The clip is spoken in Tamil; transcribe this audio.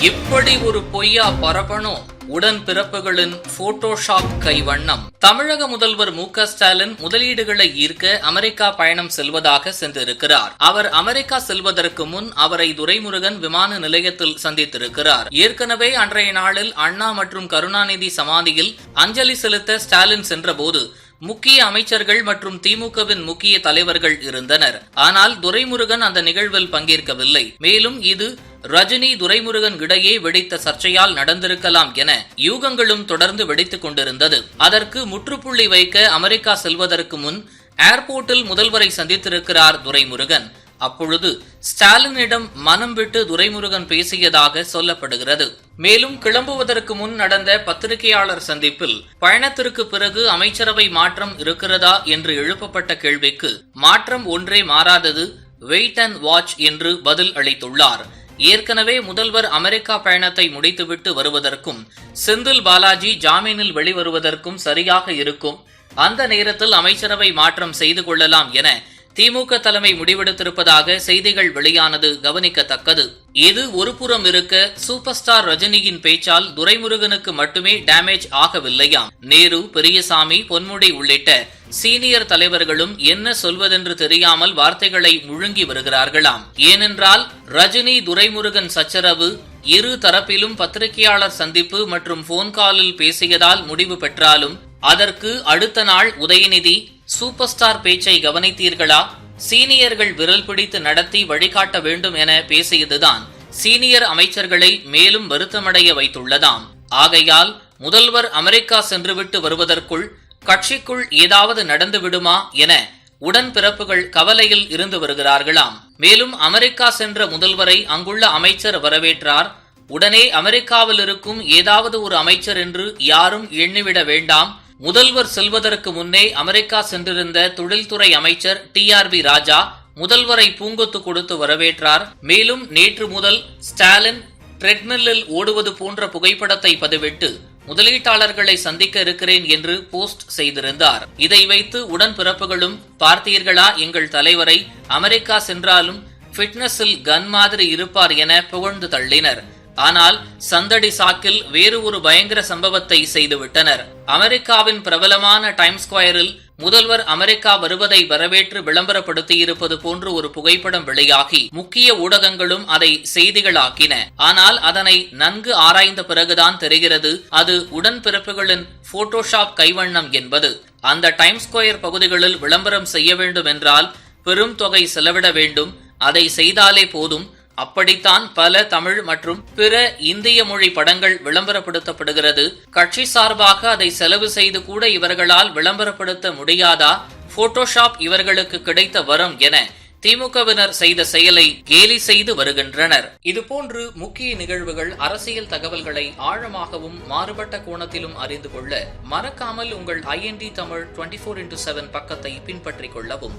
இப்படி ஒரு பொய்யா பரப்பணும் உடன் பிறப்புகளின் போட்டோஷாப் கைவண்ணம். தமிழக முதல்வர் மு ஸ்டாலின் முதலீடுகளை ஈர்க்க அமெரிக்கா பயணம் செல்வதாக சென்றிருக்கிறார். அவர் அமெரிக்கா செல்வதற்கு முன் அவரை துரைமுருகன் விமான நிலையத்தில் சந்தித்திருக்கிறார். ஏற்கனவே அன்றைய நாளில் அண்ணா மற்றும் கருணாநிதி சமாதியில் அஞ்சலி செலுத்த ஸ்டாலின் சென்றபோது முக்கிய அமைச்சர்கள் மற்றும் திமுகவின் முக்கிய தலைவர்கள் இருந்தனர். ஆனால் துரைமுருகன் அந்த நிகழ்வில் பங்கேற்கவில்லை. மேலும் இது ரஜினி துரைமுருகன் இடையே வெடித்த சர்ச்சையால் நடந்திருக்கலாம் என யூகங்களும் தொடர்ந்து வெடித்துக் கொண்டிருந்தது. அதற்கு முற்றுப்புள்ளி வைக்க அமெரிக்கா செல்வதற்கு முன் ஏர்போர்ட்டில் முதல்வரை சந்தித்திருக்கிறார் துரைமுருகன். அப்பொழுது ஸ்டாலினிடம் மனம் விட்டு துரைமுருகன் பேசியதாக சொல்லப்படுகிறது. மேலும் கிளம்புவதற்கு முன் நடந்த பத்திரிகையாளர் சந்திப்பில் பயணத்திற்கு பிறகு அமைச்சரவை மாற்றம் இருக்கிறதா என்று எழுப்பப்பட்ட கேள்விக்கு மாற்றம் ஒன்றே மாறாதது வெயிட் அண்ட் வாட்ச் என்று பதில் அளித்துள்ளார். ஏற்கனவே முதல்வர் அமெரிக்கா பயணத்தை முடித்துவிட்டு வருவதற்கும் செந்தில் பாலாஜி ஜாமீனில் வெளிவருவதற்கும் சரியாக இருக்கும். அந்த நேரத்தில் அமைச்சரவை மாற்றம் செய்து கொள்ளலாம் என திமுக தலைமை முடிவெடுத்திருப்பதாக செய்திகள் வெளியானது கவனிக்கத்தக்கது. இது ஒருபுறம் இருக்க சூப்பர் ஸ்டார் ரஜினியின் பேச்சால் துரைமுருகனுக்கு மட்டுமே டேமேஜ் ஆகவில்லையாம். நேரு பெரியசாமி பொன்முடி உள்ளிட்ட சீனியர் தலைவர்களும் என்ன சொல்வதென்று தெரியாமல் வார்த்தைகளை முழுங்கி வருகிறார்களாம். ஏனென்றால் ரஜினி துரைமுருகன் சச்சரவு இரு தரப்பிலும் பத்திரிகையாளர் சந்திப்பு மற்றும் போன் காலில் பேசியதால் முடிவு பெற்றாலும் அதற்கு அடுத்த நாள் உதயநிதி சூப்பர் ஸ்டார் பேச்சை கவனித்தீர்களா? சீனியர்கள் விரல் பிடித்து நடத்தி வழிகாட்ட வேண்டும் என பேசியதுதான் சீனியர் அமைச்சர்களை மேலும் வருத்தமடைய வைத்துள்ளதாம். ஆகையால் முதல்வர் அமெரிக்கா சென்றுவிட்டு வருவதற்குள் கட்சிக்குள் ஏதாவது நடந்து விடுமா என உடன்பிறப்புகள் கவலையில் இருந்து வருகிறார்களாம். மேலும் அமெரிக்கா சென்ற முதல்வரை அங்குள்ள அமைச்சர் வரவேற்றார். உடனே அமெரிக்காவில் இருக்கும் ஏதாவது ஒரு அமைச்சர் என்று யாரும் எண்ணிவிட வேண்டாம். முதல்வர் செல்வதற்கு முன்னே அமெரிக்கா சென்றிருந்த தொழில்துறை அமைச்சர் டி ஆர் பி ராஜா முதல்வரை பூங்கொத்து கொடுத்து வரவேற்றார். மேலும் நேற்று முதல் ஸ்டாலின் ட்ரெட்மில்லில் ஓடுவது போன்ற புகைப்படத்தை பதிவிட்டு முதலீட்டாளர்களை சந்திக்க இருக்கிறேன் என்று போஸ்ட் செய்திருந்தார். இதை வைத்து உடன்பிறப்புகளும் பார்த்தீர்களா? எங்கள் தலைவரை அமெரிக்கா சென்றாலும் ஃபிட்னஸில் கன் மாதிரி இருப்பார் என புகழ்ந்து தள்ளினர். ஆனால் சந்தடி சாக்கில் வேறு ஒரு பயங்கர சம்பவத்தை செய்துவிட்டனர். அமெரிக்காவின் பிரபலமான டைம் ஸ்கொயரில் முதல்வர் அமெரிக்கா வருவதை வரவேற்று விளம்பரப்படுத்தியிருப்பது போன்று ஒரு புகைப்படம் வெளியாகி முக்கிய ஊடகங்களும் அதை செய்திகளாக்கின. ஆனால் அதனை நன்கு ஆராய்ந்த பிறகுதான் தெரிகிறது அது உடன்பிறப்புகளின் போட்டோஷாப் கைவண்ணம் என்பது. அந்த டைம் ஸ்கொயர் பகுதிகளில் விளம்பரம் செய்ய வேண்டும் என்றால் பெரும் தொகை செலவிட வேண்டும். அதை செய்தாலே போதும். அப்படித்தான் பல தமிழ் மற்றும் பிற இந்திய மொழி படங்கள் விளம்பரப்படுத்தப்படுகிறது. கட்சி சார்பாக அதை செலவு செய்து கூட இவர்களால் விளம்பரப்படுத்த முடியாதா? போட்டோஷாப் இவர்களுக்கு கிடைத்த வரம் என திமுகவினர் செய்த செயலை கேலி செய்து வருகின்றனர். இதுபோன்று முக்கிய நிகழ்வுகள் அரசியல் தகவல்களை ஆழமாகவும் மாறுபட்ட கோணத்திலும் அறிந்து கொள்ள மறக்காமல் உங்கள் IND Tamil twenty four into seven பக்கத்தை பின்பற்றிக் கொள்ளவும்.